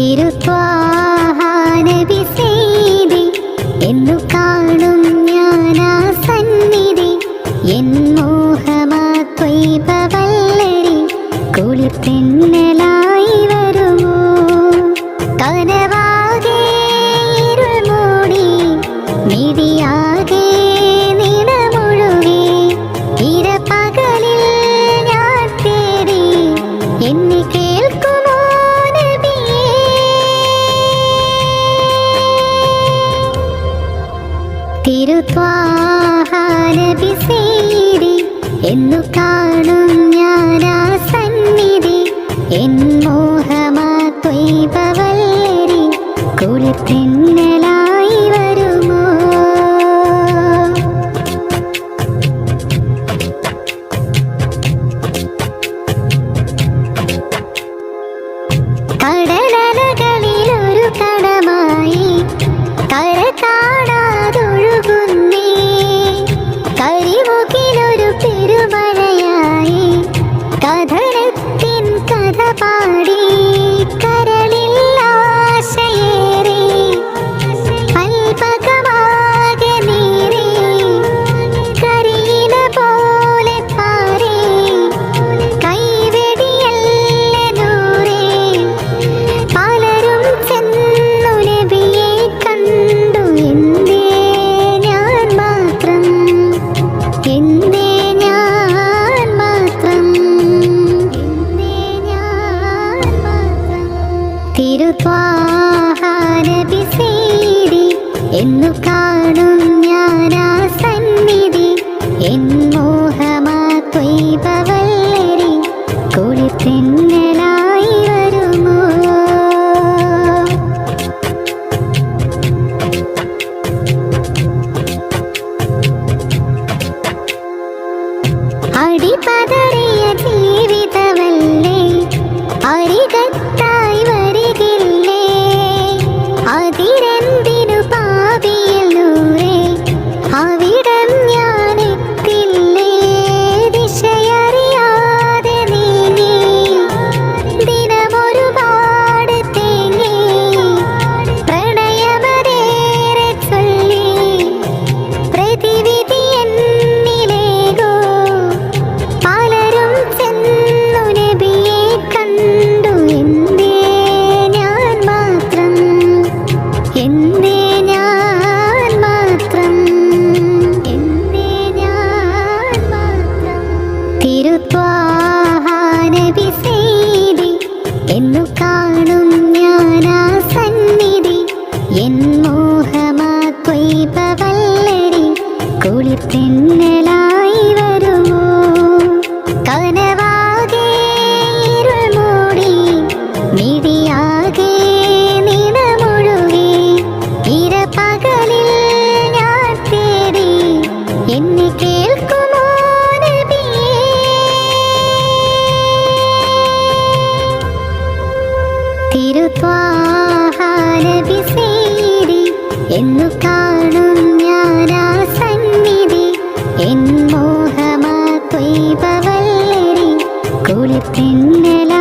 திருப்பா തിരുത്വാഹാരവി സേരി എന്നു കാണും ഞാനാ സന്നിധി എൻ മോഹമാ ത്വൈപവല്ലരി ഒരു പെരുമഴയായി കഥ പാടി. തിരുത്വാഹാരതി സേരി എന്നു കാണും ഞാനാസ എന്നു കാണും ഞാനാ സന്നിധി. എൻ മോഹമാ ത്വൈപവല്ലരി കുളിപ്പിന്നലാ